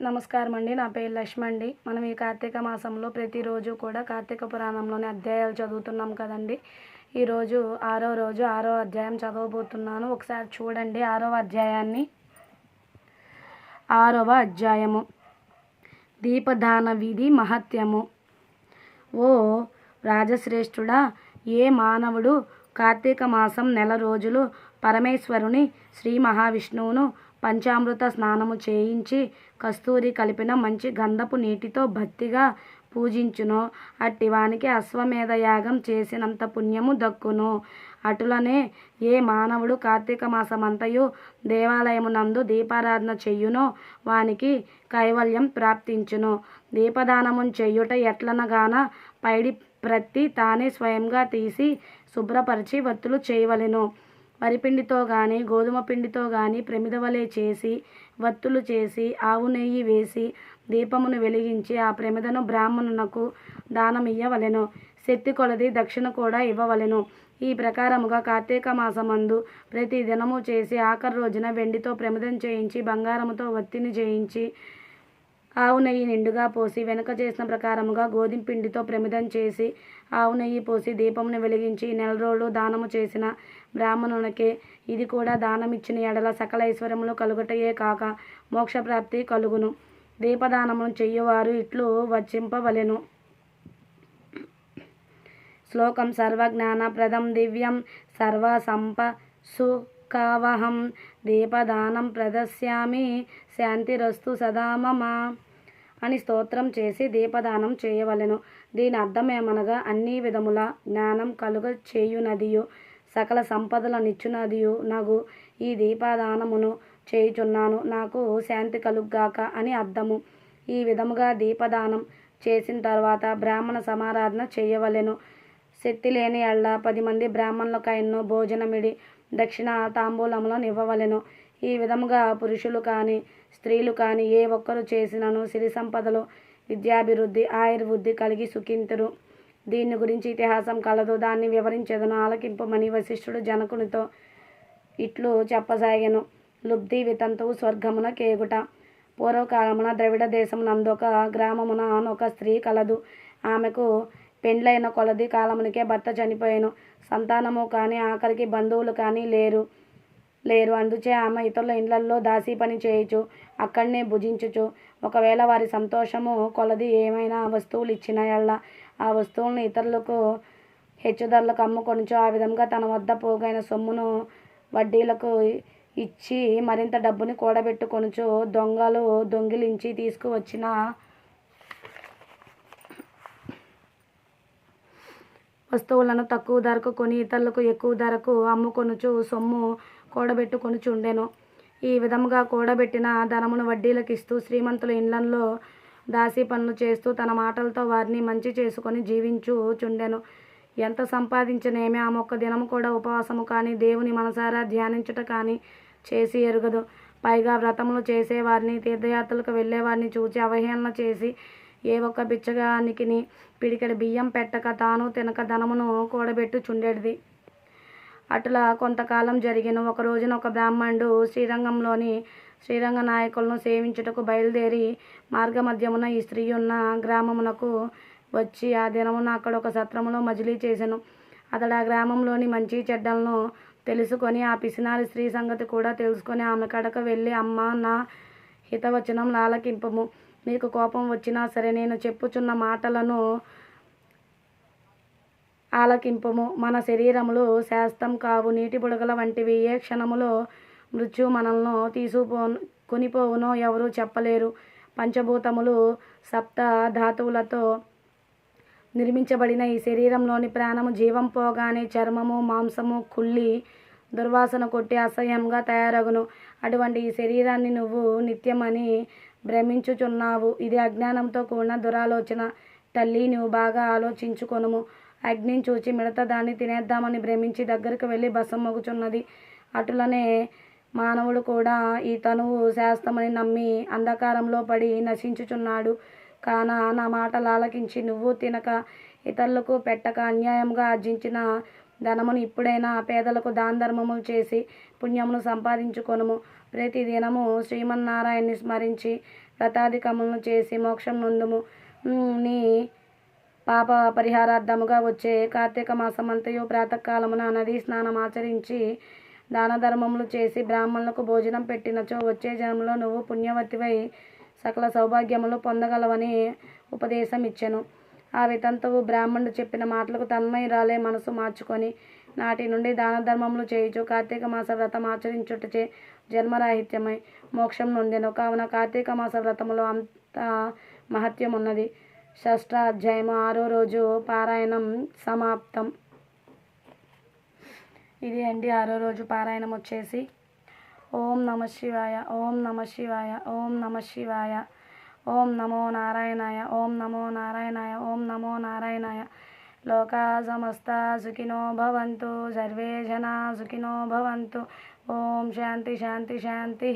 నమస్కారం అండి నా పేరు లక్ష్మి అండి మనం ఈ కార్తీక మాసంలో ప్రతిరోజు కూడా కార్తీక పురాణంలోని అధ్యాయాలు చదువుతున్నాం కదండి. ఈరోజు ఆరో రోజు ఆరో అధ్యాయం చదవబోతున్నాను. ఒకసారి చూడండి ఆరవ అధ్యాయాన్ని. ఆరవ అధ్యాయము. దీపదాన విధి మహత్యము. ఓ రాజశ్రేష్ఠుడా ఏ మానవుడు కార్తీక మాసం నెల రోజులు పరమేశ్వరుని శ్రీ మహావిష్ణువును పంచామృత స్నానము చేయించి కస్తూరి కలిపిన మంచి గంధపు నీటితో భక్తిగా పూజించును. అట్టి వానికి అశ్వమేధ యాగం చేసినంత పుణ్యము దక్కును. అటులనే ఏ మానవుడు కార్తీక మాసమంతయు దేవాలయమునందు దీపారాధన చెయ్యునో వానికి కైవల్యం ప్రాప్తించును. దీపదానము చెయ్యుట ఎట్లనగాన పైడి ప్రతి తానే స్వయంగా తీసి శుభ్రపరిచి వత్తులు చేయవలెను. వరిపిండితో కానీ గోధుమ పిండితో కానీ ప్రమిదవలే చేసి వత్తులు చేసి ఆవు నెయ్యి వేసి దీపమును వెలిగించి ఆ ప్రమిదను బ్రాహ్మణునకు దానమియ్యవలెను. శక్తి కొలది దక్షిణ కూడా ఇవ్వవలెను. ఈ ప్రకారముగా కార్తీక మాసమందు ప్రతి దినము చేసి ఆఖరి రోజున వెండితో ప్రమిదం చేయించి బంగారముతో వత్తిని చేయించి ఆవు నెయ్యి నిండుగా పోసి వెనుక చేసిన ప్రకారముగా గోధుమ పిండితో ప్రమిదం చేసి ఆవు నెయ్యి పోసి దీపమును వెలిగించి నెల రోజులు దానము చేసిన బ్రాహ్మణునికే ఇది కూడా దానమిచ్చిన ఎడల సకల ఐశ్వర్యములు కలుగుటయే కాక మోక్షప్రాప్తి కలుగును. దీపదానమును చెయ్యవారు ఇట్లు వచ్చింపవలెను శ్లోకం సర్వజ్ఞానప్రదం దివ్యం సర్వసంప సుఖావహం. దీపదానం ప్రదస్యామి శాంతిరస్తు సదా మమ. అని స్తోత్రం చేసి దీపదానం చేయవలెను. దీని అర్థమేమనగా అన్ని విధముల జ్ఞానం కలుగ చేయునదియు సకల సంపదల నిచ్చునదియు నగు. ఈ దీపదానమును చేయుచున్నాను నాకు శాంతి కలుగ్గాక అని అర్థము. ఈ విధముగా దీపదానం చేసిన తర్వాత బ్రాహ్మణ సమారాధన చేయవలెను. శక్తి లేని ఎళ్ళ పది మంది బ్రాహ్మణులకైనను భోజనమిడి దక్షిణ తాంబూలంలో ఇవ్వవలెను. ఈ విధముగా పురుషులు కానీ స్త్రీలు కానీ ఏ ఒక్కరు చేసినను సిరి సంపదలు విద్యాభివృద్ధి ఆయుర్వృద్ధి కలిగి సుఖింతురు. దీని గురించి ఇతిహాసం కలదు. దాన్ని వివరించదను. ఆలకింపమని వశిష్ఠుడు జనకునితో ఇట్లు చెప్పసాగాను. లుబ్ధి వితంతువు స్వర్గమున కేగుట. పూర్వకాలమున ద్రవిడ దేశమునందొక గ్రామమున ఒక స్త్రీ కలదు. ఆమెకు పెండ్లైన కొలది కాలమునికే భర్త చనిపోయాను. సంతానము కానీ ఆఖరికి బంధువులు కానీ లేరు. లేరు. అందుచే ఆమె ఇతరుల ఇండ్లల్లో దాసి పని చేయుచు అక్కడనే భుజించుచు ఒకవేళ వారి సంతోషము కొలది ఏమైనా వస్తువులు ఇచ్చిన ఎళ్ళ ఆ వస్తువులను ఇతరులకు హెచ్చు ధరలకు అమ్ముకొనుచు ఆ విధంగా తన వద్ద పోగైన సొమ్మును వడ్డీలకు ఇచ్చి మరింత డబ్బుని కూడబెట్టుకొనుచు దొంగలు దొంగిలించి తీసుకువచ్చిన వస్తువులను తక్కువ ధరకు కొని ఇతరులకు ఎక్కువ ధరకు అమ్ముకొనుచు సొమ్ము కూడబెట్టుకొనుచుండెను. ఈ విధముగా కూడబెట్టిన ధనమును వడ్డీలకు ఇస్తూ శ్రీమంతుల ఇండ్లలో దాసి పనులు చేస్తూ తన మాటలతో వారిని మంచి చేసుకొని జీవించుచుండెను. ఎంత సంపాదించనేమి ఆమె ఒక్క దినము కూడా ఉపవాసము కానీ దేవుని మనసారా ధ్యానించుట కానీ చేసి ఎరుగదు. పైగా వ్రతములు చేసేవారిని తీర్థయాత్రలకు వెళ్ళేవారిని చూచి అవహేళన చేసి ఏ ఒక్క బిచ్చగానికిని పిడికెడు బియ్యం పెట్టక తాను తినక ధనమును కూడబెట్టుచుండేది అట్లా కొంతకాలం జరిగిన ఒక రోజున ఒక బ్రాహ్మణుడు శ్రీరంగంలోని శ్రీరంగ నాయకులను సేవించుటకు బయలుదేరి మార్గమధ్యమున ఈ స్త్రీ ఉన్న గ్రామమునకు వచ్చి ఆ దినమున అక్కడ ఒక సత్రములో మజిలీ చేశాను అతడు ఆ గ్రామంలోని మంచి చెడ్డలను తెలుసుకొని ఆ పిసినారి స్త్రీ సంగతి కూడా తెలుసుకొని ఆమె కడక వెళ్ళి అమ్మ నా హితవచనం లాలకింపము. మీకు కోపం వచ్చినా సరే నేను చెప్పుచున్న మాటలను ఆలకింపము. మన శరీరములు శాస్తం కావు. నీటి బుడగల వంటివి ఏ క్షణములో మృత్యు మనల్ని తీసుకుపో కొనిపోవునో ఎవరు చెప్పలేరు. పంచభూతములు సప్త ధాతువులతో నిర్మించబడిన ఈ శరీరంలోని ప్రాణము జీవం పోగానే చర్మము మాంసము కుళ్ళి దుర్వాసన కొట్టి అసహ్యంగా తయారగును. అటువంటి ఈ శరీరాన్ని నువ్వు నిత్యమని భ్రమించుచున్నావు. ఇది అజ్ఞానంతో కూడిన దురాలోచన. తల్లి నువ్వు బాగా ఆలోచించుకొనుము. అగ్నిని చూచి మిడత దాన్ని తినేద్దామని భ్రమించి దగ్గరికి వెళ్ళి బసం మొగుచున్నది. అటులనే మానవుడు కూడా ఈ తనువు శాస్త్రమని నమ్మి అంధకారంలో పడి నశించుచున్నాడు. కాన నా మాటలు ఆలకించి నువ్వు తినక ఇతరులకు పెట్టక అన్యాయంగా ఆర్జించిన ధనమును ఇప్పుడైనా పేదలకు దాన ధర్మములు చేసి పుణ్యమును సంపాదించుకొనుము. ప్రతిదినము శ్రీమన్నారాయణ్ణి స్మరించి వ్రతాధికములను చేసి మోక్షం నొందుము. నీ పాప పరిహారార్థముగా వచ్చే కార్తీక మాసమంతయు ప్రాతకాలమున నదీ స్నానం ఆచరించి దాన ధర్మములు చేసి బ్రాహ్మణులకు భోజనం పెట్టినచో వచ్చే జన్మలో నువ్వు పుణ్యవతివై సకల సౌభాగ్యములు పొందగలవని ఉపదేశం ఇచ్చెను ఆ వితంతువు బ్రాహ్మణుడు చెప్పిన మాటలకు తన్మయురాలే మనసు మార్చుకొని నాటి నుండి దాన ధర్మములు చేయుచు కార్తీక మాస వ్రతం ఆచరించుటచే జన్మరాహిత్యమై మోక్షం నొందెను. కావున కార్తీక మాస వ్రతములో అంత మహత్యం ఉన్నది షష్టాధ్యాయము ఆరో రోజు పారాయణం సమాప్తం. ఇది అండి ఆరో రోజు పారాయణం వచ్చేసి. ఓం నమ శివాయ ఓం నమ శివాయ ఓం నమ శివాయ ఓం నమో నారాయణాయ ఓం నమో నారాయణాయ ఓం నమో నారాయణాయ. लोका समस्ता सुखिनो भवन्तु सर्वे जना सुखिनो भवन्तु। ओम शांति शांति शांति।